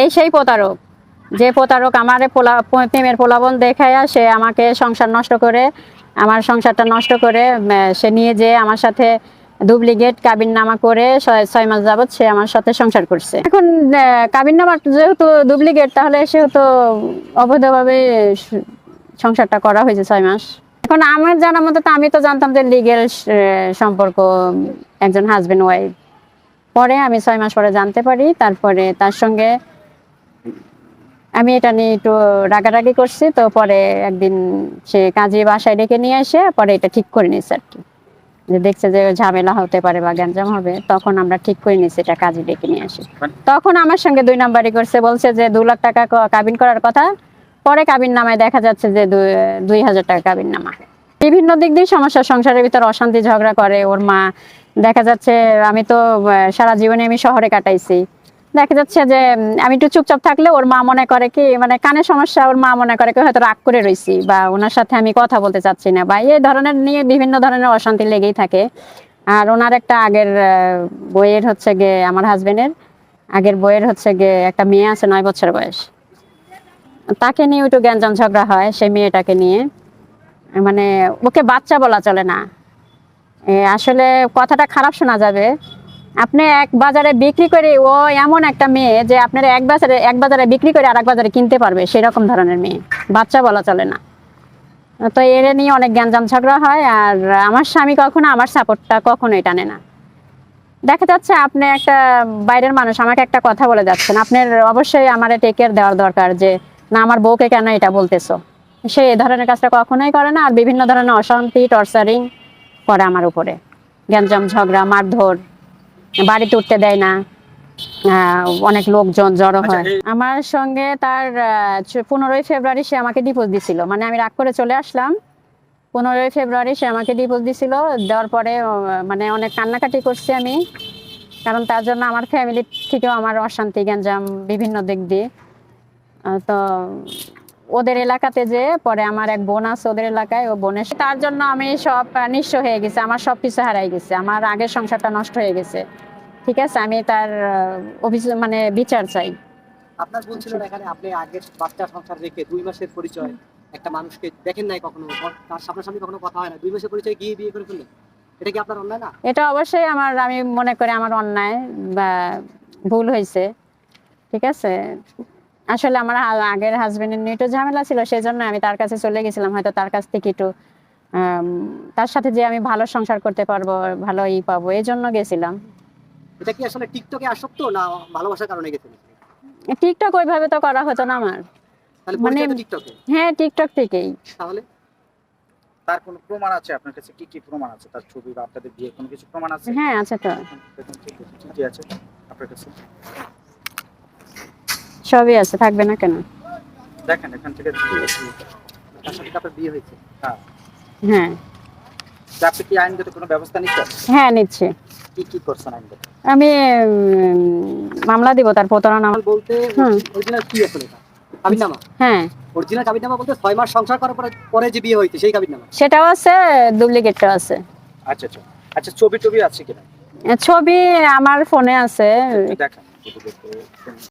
এই সেই প্রতারক। যে প্রতারক আমার পোলা প্রেমের প্রলাবন দেখায় সে আমাকে সংসার নষ্ট করে, আমার সংসারটা নষ্ট করে সে নিয়ে যে আমার সাথে ডুপ্লিকেট কাবিন নামা করে ছয় মাস যাবত সে আমার সাথে সংসার করছে। এখন কাবিন নামা যেহেতু ডুপ্লিকেট, তাহলে সেহেতু অবৈধভাবে সংসারটা করা হয়েছে ছয় মাস। এখন আমার জানার মতো তো আমি তো জানতাম যে লিগেল সম্পর্ক একজন হাজবেন্ড ওয়াইফ পরে আমি ছয় মাস পরে জানতে পারি, তারপরে তার সঙ্গে আমি এটা নিয়ে একটু রাগারাগি করছি তো পরে একদিন সে কাজে বাসায় ডেকে নিয়ে এসে পরে এটা ঠিক করে নিয়েছে আর কি। যে দেখছে যে ঝামেলা হতে পারে বা গ্যাঞ্জাম হবে তখন আমরা ঠিক করে নিয়েছি এটা কাজে ডেকে নিয়ে আসি তখন আমার সঙ্গে দুই নাম্বারই করছে বলছে যে দু লাখ টাকা কাবিন করার কথা পরে কাবিন নামায় দেখা যাচ্ছে যে দুই- হাজার টাকা কাবিন নামা বিভিন্ন দিক দিয়ে সমস্যা সংসারের ভিতর অশান্তি ঝগড়া করে ওর মা দেখা যাচ্ছে আমি তো সারা জীবনে আমি শহরে কাটাইছি। দেখা যাচ্ছে যে আমি একটু চুপচাপ থাকলে ওর মা মনে করে কি মানে কানের সমস্যা, ওর মা মনে করে কি, হয়তো রাগ করে রয়েছি বা ওনার সাথে আমি কথা বলতে চাচ্ছি না বা এই ধরনের নিয়ে বিভিন্ন ধরনের অশান্তি লেগেই থাকে। আর ওনার একটা আগের বইয়ের হচ্ছে গিয়ে আমার হাজবেন্ডের, আগের বইয়ের হচ্ছে গিয়ে একটা মেয়ে আছে নয় বছর বয়স। তাকে নিয়ে একটু গ্যাঞ্জাম ঝগড়া হয় সেই মেয়েটাকে নিয়ে। মানে ওকে বাচ্চা বলা চলে না। আসলে কথাটা খারাপ শোনা যাবে। আপনি এক বাজারে বিক্রি করে, ও এমন একটা মেয়ে যে আপনার এক বাজারে এক বাজারে বিক্রি করে আর এক বাজারে কিনতে পারবে, সেরকম ধরনের মেয়ে। বাচ্চা বলা চলে না। তো এর নিয়ে অনেক গ্যাঞ্জাম ঝগড়া হয়, আর আমার স্বামী কখনো আমার সাপোর্টটা কখনোই টানে না। দেখা যাচ্ছে আপনি একটা বাইরের মানুষ, আমাকে একটা কথা বলে যাচ্ছেন, আপনার অবশ্যই আমার টেক কেয়ার দেওয়ার দরকার যে, না, আমার বউকে কেন এটা বলতেছো? সে এ ধরনের কাজটা কখনোই করে না, আর বিভিন্ন ধরনের অশান্তি টর্চারিং করে আমার উপরে। গ্যাঞ্জাম, ঝগড়া, মারধর। বাড়িতে উঠতে দেয় না। অনেক লোকজন জড়ো আচ্ছা, হয়। আমার সঙ্গে তার পনেরোই ফেব্রুয়ারি সে আমাকে ডিপোজ দিছিল। মানে আমি রাগ করে চলে আসলাম। পনেরোই ফেব্রুয়ারি সে আমাকে ডিপোজ দিছিল। দেওয়ার পরে মানে অনেক কান্নাকাটি করছি আমি। কারণ তার জন্য আমার ফ্যামিলি থেকেও আমার অশান্তি গ্যাঞ্জাম বিভিন্ন দিক দিয়ে। তো ওদের এলাকাতে যে পরে আমার এক বোন আছে ওদের এলাকায় ও বোনের তার জন্য আমি সব নিঃস্ব হয়ে গেছে। আমার সব কিছু হারাই গেছে। আমার আগের সংসারটা নষ্ট হয়ে গেছে। ঠিক আছে? আমি তার অভিযোগ মানে বিচার চাই। আপনার বলছিলেন এখানে? আপনি আগের বাচ্চা সংসার রেখে দুই মাসের পরিচয় একটা মানুষকে দেখেন নাই কখনো তার সামনাসামনি কখনো কথা হয় না। দুই মাসের পরিচয় গিয়ে বিয়ে করে ফেললেন। এটা কি আপনার অন্যায় না? এটা অবশ্যই আমার আমি মনে করি আমার অন্যায় বা ভুল হয়েছে। ঠিক আছে? আসলে আমার আগের হাজবেন্ডের নিয়ে একটু ঝামেলা ছিল সেই জন্য আমি তার কাছে চলে গেছিলাম। হয়তো তার কাছ থেকে একটু তার সাথে যে আমি ভালো সংসার করতে পারব ভালো ই পাবো এই জন্য গেছিলাম। এটা কি আসলে টিকটকে আসক্ত না ভালোবাসার কারণে গেছেন টিকটক ওইভাবে তো করা হতো না আমার। মানে- টিকটকে? হ্যাঁ টিকটক থেকেই। তাহলে? তার কোনো প্রমাণ আছে? আপনার কাছে কি কি প্রমাণ আছে? তার ছবি বা আপনাদের বিয়ে কোনো কিছু প্রমাণ আছে? হ্যাঁ আছে তো। ঠিক আছে আপনার কাছে। সবই আছে থাকবে না কেন? দেখেন এখান থেকে বিয়ে হয়েছে। হ্যাঁ। হ্যাঁ। আপনি কি আইনগত কোনো ব্যবস্থা নিচ্ছেন? হ্যাঁ নিচ্ছে। কি কি করছেন আইনগত? আমি মামলা দিব তার প্রতারণা। বলতে। অরিজিনাল কি আসলে এটা? কাবিননামা হ্যাঁ। অরিজিনাল কাবিননামা বলতে ছয় মাস সংসার করার পরে পরে যে বিয়ে হয়েছে সেই কাবিননামা সেটাও আছে ডুপ্লিকেটটাও আছে। আচ্ছা আচ্ছা। আচ্ছা ছবি টবি আছে কিনা? ছবি আমার ফোনে আছে।